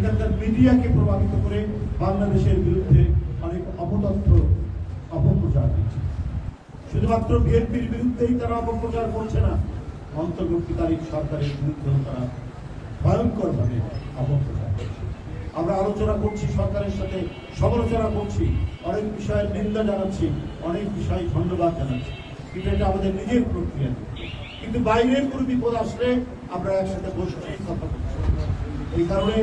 সেখানকার মিডিয়াকে প্রভাবিত করে বাংলাদেশের বিরুদ্ধে অনেক অপতথ্য, অপপ্রচার দিচ্ছে শুধুমাত্র বিএনপির বিরুদ্ধেই তারা অপপ্রচার করছে না, অন্তর্বর্তীকালীন সরকারের বিরুদ্ধেও তারা ভয়ঙ্করভাবে অপপ্রচার করছে। আমরা আলোচনা করছি, সরকারের সাথে সমালোচনা করছি, অনেক বিষয়ের নিন্দা জানাচ্ছি, অনেক বিষয়ে ধন্যবাদ জানাচ্ছি। কিন্তু এটা আমাদের নিজের প্রক্রিয়া। কিন্তু বাইরের কোনো বিপদ আসলে আমরা একসাথে বসছি কথা বলছি। এই কারণে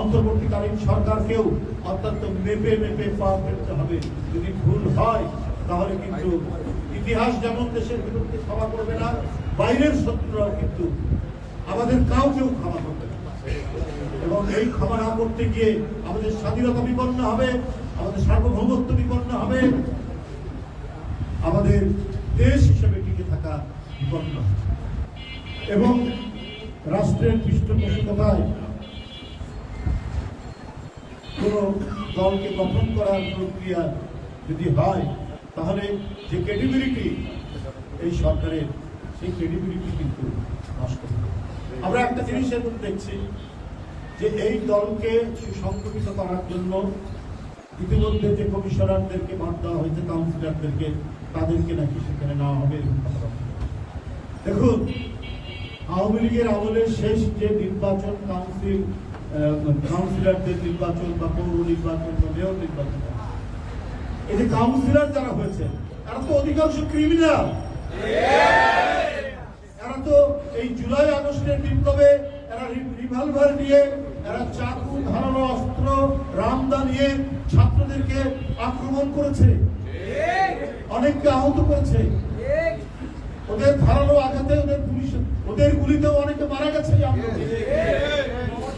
অন্তর্বর্তীকালীন সরকারকেও অত্যন্ত মেপে মেপে পা ফেলতে হবে। যদি ভুল হয়, তাহলে কিন্তু ইতিহাস যেমন দেশের বিরুদ্ধে ক্ষমা করবে না, বাইরের শত্রুরাও কিন্তু আমাদের কাউকেও ক্ষমা করবে এবং এই ক্ষমা না করতে গিয়ে আমাদের স্বাধীনতা বিপন্ন হবে, আমাদের সার্বভৌমত্ব বিপন্ন হবে, আমাদের দেশ হিসেবে টিকে থাকা বিপন্ন এবং রাষ্ট্রের পৃষ্ঠপোষকতায় কোন দলকে গঠন করার প্রক্রিয়া যদি হয়, তাহলে যে ক্রেডিবিলিটি এই সরকারের, সেই ক্রেডিবিলিটি কিন্তু নষ্ট আমরা একটা জিনিস এখন দেখছি, যে এই দলকে সুসংগঠিত করার জন্য ইতিমধ্যে যে কমিশনারদেরকে বাদ দেওয়া হয়েছে, কাউন্সিলরদেরকে, তাদেরকে নাকি সেখানে নেওয়া হবে। দেখুন, আওয়ামী লীগের আমলের শেষ যে নির্বাচন কাউন্সিল কাউন্সিলরদের নির্বাচন বা পৌর নির্বাচন বা মেয়র নির্বাচন। এই যে কাউন্সিলর যারা হয়েছে তারা তো অধিকাংশ ক্রিমিনাল এরা তো এই জুলাই আগস্টের বিপ্লবে এরা রিভলভার নিয়ে, এরা চাকু, ধারালো অস্ত্র, রামদা নিয়ে ছাত্রদেরকে আক্রমণ করেছে। অনেককে আহত করেছে। ওদের ধারালো আঘাতে ওদের পুলিশ ওদের গুলিতেও অনেকে মারা গেছে আন্দোলনে।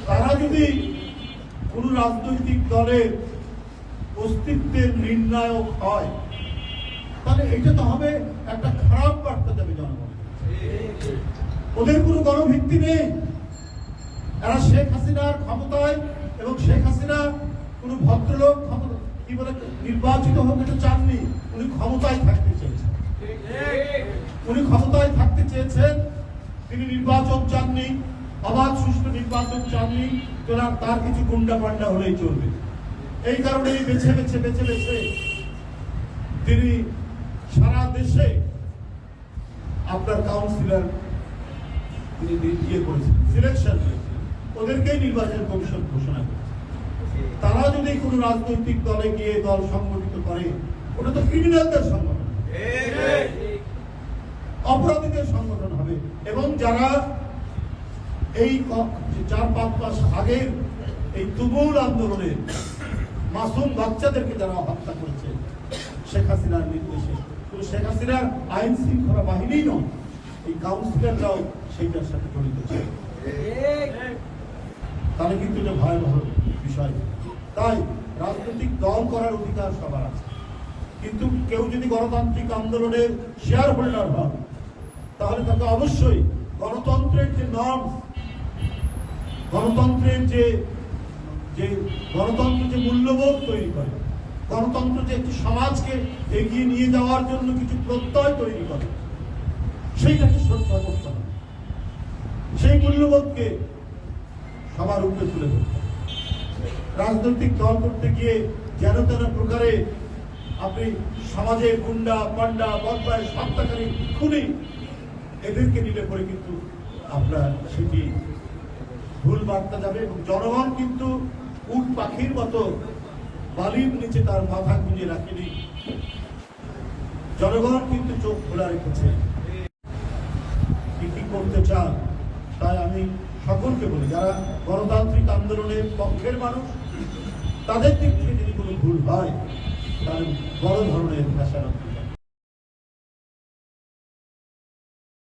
তারা যদি কোন রাজনৈতিক দলের অস্তিত্বের নির্ণায়ক হয়, তাহলে এটা তো হবে একটা খারাপ বার্তা দেবে জনগণ। ওদের কোনো গণভিত্তি নেই। এরা শেখ হাসিনার ক্ষমতায় এবং শেখ হাসিনা কোন ভদ্রলোক কি বলে, নির্বাচিত হোক এটা চাননি, উনি ক্ষমতায় থাকতে চেয়েছেন। উনি ক্ষমতায় থাকতে চেয়েছেন, তিনি নির্বাচন চাননি অবাধ সুষ্ঠু নির্বাচন চাননি তোরা তার কিছু গুন্ডা পান্ডা হলেই চলবে। এই কারণেই বেছে বেছে বেছে বেছে তিনি সারা দেশে আপনার কাউন্সিলর তিনি ইয়ে করেছেন সিলেকশন ওদেরকেই নির্বাচন কমিশন ঘোষণা করেছে। তারা যদি কোনো রাজনৈতিক দলে গিয়ে দল সংগঠিত করে ওটা তো ক্রিমিনালদের সংগঠন। অপরাধীদের সংগঠন হবে। এবং যারা এই চার পাঁচ মাস আগের এই তুমুল আন্দোলনে মাসুম বাচ্চাদেরকে যারা হত্যা করেছে, শেখ হাসিনার নির্দেশে। শুধু শেখ হাসিনার আইন শৃঙ্খলা বাহিনী নয়, এই কাউন্সিলররাও সেইটার সাথে জড়িত ছিল। তাহলে কিন্তু এটা ভয়াবহ বিষয়। তাই রাজনৈতিক দল করার অধিকার সবার আছে। কিন্তু কেউ যদি গণতান্ত্রিক আন্দোলনের শেয়ার হোল্ডার হয়, তাহলে তাকে অবশ্যই গণতন্ত্রের যে নর্ম গণতন্ত্রের যে যে গণতন্ত্র যে মূল্যবোধ তৈরি করে, গণতন্ত্র যে একটি সমাজকে এগিয়ে নিয়ে যাওয়ার জন্য কিছু প্রত্যয় তৈরি করে, সেইটাকে শ্রদ্ধা করতে হবে সেই মূল্যবোধকে সবার উপরে তুলে ধরতে। রাজনৈতিক দল করতে গিয়ে যেন তেন প্রকারে আপনি সমাজে গুন্ডা পান্ডা বদমায় সত্যাকারী খুনি, এদেরকে নিলে পরে কিন্তু আপনার সেটি ভুল বার্তা যাবে এবং জনগণ কিন্তু উট পাখির মতো বালির নিচে তার মাথা গুঁজে রাখেনি। জনগণ কিন্তু চোখ খোলা রেখেছে। কি কি করতে চান, তাই আমি সকলকে বলি, যারা গণতান্ত্রিক আন্দোলনের পক্ষের মানুষ, তাদের দিক থেকে যদি কোনো ভুল হয় তাহলে বড় ধরনের ফ্যাসারত